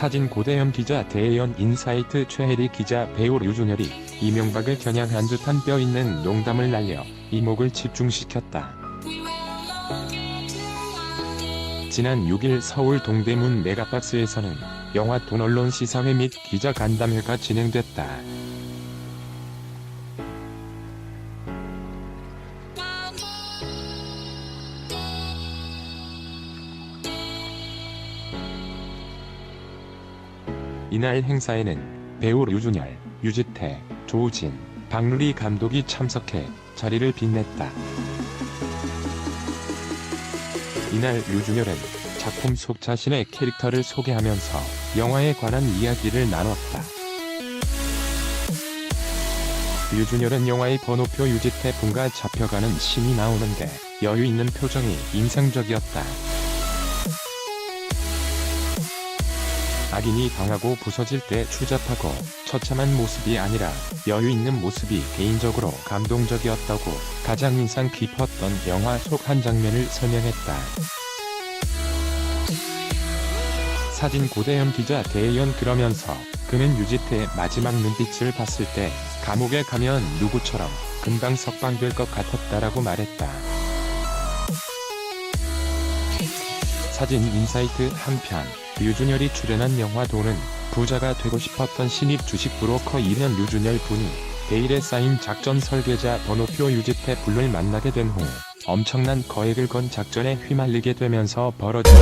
사진 고대현 기자 대연 인사이트 최혜리 기자 배우 류준열이 이명박을 겨냥한 듯한 뼈있는 농담을 날려 이목을 집중시켰다. 지난 6일 서울 동대문 메가박스에서는 영화 돈 언론 시사회 및 기자 간담회가 진행됐다. 이날 행사에는 배우 류준열, 유지태, 조우진, 박누리 감독이 참석해 자리를 빛냈다. 이날 류준열은 작품 속 자신의 캐릭터를 소개하면서 영화에 관한 이야기를 나눴다. 류준열은 영화의 번호표 유지태 분과 잡혀가는 신이 나오는데 여유 있는 표정이 인상적이었다. 악인이 당하고 부서질 때 추잡하고 처참한 모습이 아니라 여유 있는 모습이 개인적으로 감동적이었다고 가장 인상 깊었던 영화 속 한 장면을 설명했다. 사진 고대현 기자 대연 그러면서 그는 유지태의 마지막 눈빛을 봤을 때 감옥에 가면 누구처럼 금방 석방될 것 같았다라고 말했다. 사진 인사이트 한편 류준열이 출연한 영화 돈은 부자가 되고 싶었던 신입 주식 브로커 2년 류준열 분이 베일에 쌓인 작전 설계자 번호표 유지태 불을 만나게 된 후 엄청난 거액을 건 작전에 휘말리게 되면서 벌어진